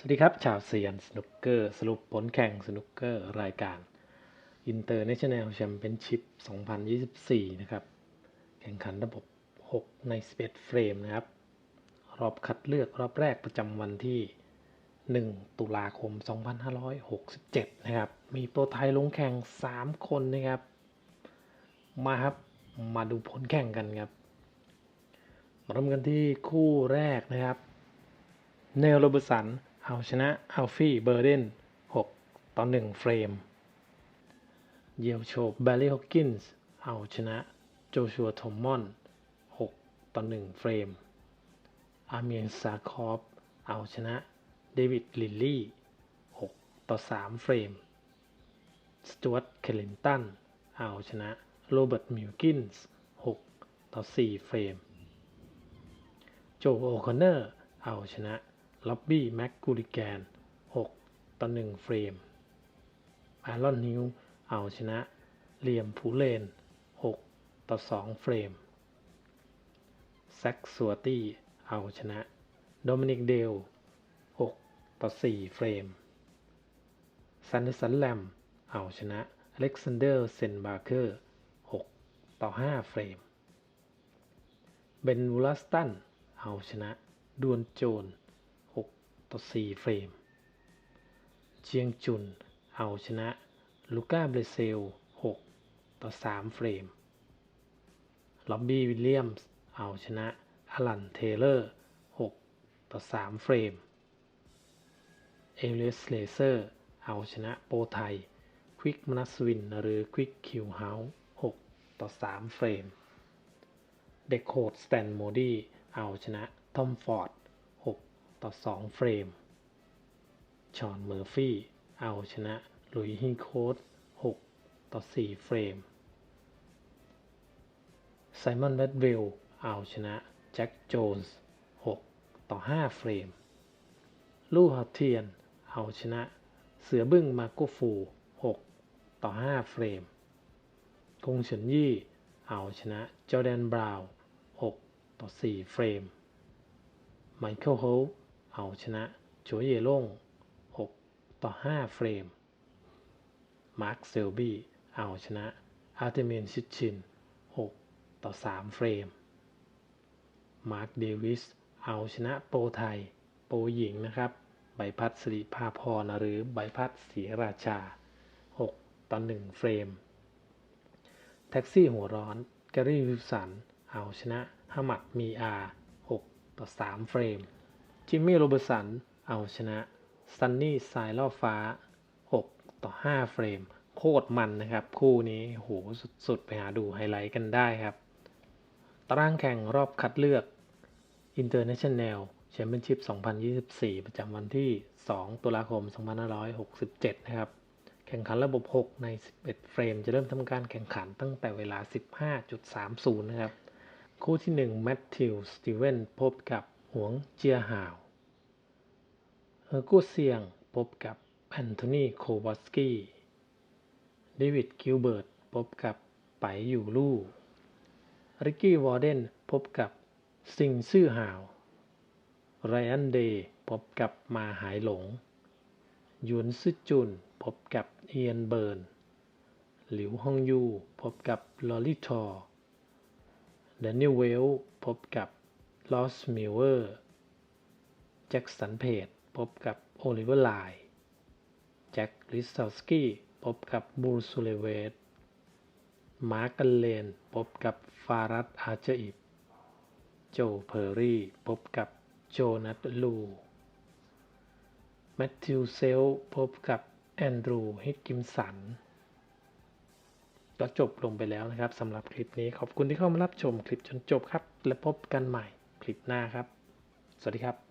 สวัสดีครับ ชาวเซียนสนุกเกอร์สรุปผลแข่งสนุกเกอร์รายการ International Championship 2024 นะครับ แข่งขันระบบ 6 ใน 11 เฟรมนะครับ รอบคัดเลือกรอบแรกประจำวันที่ 1 ตุลาคม 2567 นะครับ มีตัวไทยลงแข่ง 3 คนนะครับ มาครับ มาดูผลแข่งกันครับเริ่มกันที่คู่แรกนะครับ เนลโรเบสัน เอาชนะอัลฟี่เบอร์เดน6ต่อ1เฟรม เยลโชบแบลลี่ฮอ k กินส์เอาชนะโจชัวทอมมอน6ต่อ1เฟรม อาเมียนซาคอฟเอาชนะเดวิดลิลลี่6ต่อ3เฟรม สจวตเคลินตันเอาชนะโรเบิร์ตมิวกินส์6ต่อ4เฟรม โจโอคอนเนอร์เอาชนะ ล็อบบี้แม็กกูริแกน 6 ต่อ 1 เฟรมอารอนนิวเอาชนะเลียมพูเลน 6 ต่อ 2 เฟรมแซคสัวตี้เอาชนะ โดมินิกเดล 6 ต่อ 4 เฟรมซันเดสันแลมเอาชนะอเล็กซานเดอร์เซนบาร์เกอร์ 6 ต่อ 5 เฟรม เบนวูลัสตัน เอาชนะ ดวนโจน ต่อ 4 เฟรม เจียงจุนเอาชนะลูก้าเบรเซล 6 ต่อ 3 เฟรม ล็อบบี้วิลเลียมส์เอาชนะอลันเทเลอร์ 6 ต่อ 3 เฟรม เอเลีสเลเซอร์เอาชนะโปรไทย ควิกมนัสวินหรือควิกคิวเฮาส์6ต่อ 3 เฟรม เดคโคดสแตนโมดี้เอาชนะทอมฟอร์ด ต่อ 2 เฟรม ชอนเมอร์ฟี่ เอาชนะลุยฮิโคด6ต่อ 4 เฟรม ไซมอนแวดวิลเอาชนะแจ็คโจนส์6ต่อ 5 เฟรม ลู่ฮอเทียน เอาชนะ เสือบึ้งมาโกฟู 6 ต่อ 5 เฟรมคงเฉินยี่ เอาชนะจอแดนบราวน์6ต่อ 4 เฟรม ไมเคิลโฮล เอาชนะโจเยล่ง 6 ต่อ 5 เฟรม มาร์คเซลบี้เอาชนะอาร์เตเมนชิดชิน 6 ต่อ 3 เฟรม มาร์คเดวิสเอาชนะโปรไทย โปรหญิงนะครับ ใบพัดสิริภาพรหรือใบพัดศรีราชา 6 ต่อ 1 เฟรม แท็กซี่หัวร้อนแกรี่วิลสัน เอาชนะฮัมมัดมีอา 6 ต่อ 3 เฟรม จิมมี่โรเบอร์สัน เอาชนะซันนี่สายล่อฟ้า 6 ต่อ 5 เฟรม โคตรมันนะครับ คู่นี้โหสุด ๆ ไปหาดูไฮไลท์กันได้ครับ ตารางแข่งรอบคัดเลือก International Championship 2024 ประจำวันที่ 2 ตุลาคม 2567 นะครับ แข่งขันระบบ 6 ใน 11 เฟรม จะเริ่มทำการแข่งขันตั้งแต่เวลา 15.30 นะครับ คู่ที่ 1 แมทธิว สตีเวน พบกับ หวงเจียหาวเฮอร์กูเซียงพบกับแอนโทนีโควอสกี้เดวิดกิลเบิร์ตพบกับไปอยู่ลู่ริกกี้วอร์เดนพบกับซิงซื่อหาวไรอันเดย์พบกับมาหายหลงหยวนซึจุนพบกับเอียนเบิร์น หลิวฮองยู พบกับลอริทอร์แดนียลเวล พบกับ ลอสมิลเวอร์แจ็คสันเพจพบกับโอลิเวอร์ไลน์แจ็คลิสตอสกี้พบกับบูลซูเลเวตมาร์กันเลน พบกับฟารัตอาเจอิบ โจเพอร์รี่ พบกับโจนัทลูแมทธิวเซล พบกับแอนดรูฮิกกิมสันก็จบลงไปแล้วนะครับสำหรับคลิปนี้ขอบคุณที่เข้ามารับชมคลิปจนจบครับ และพบกันใหม่ ลิปหน้าครับ สวัสดีครับ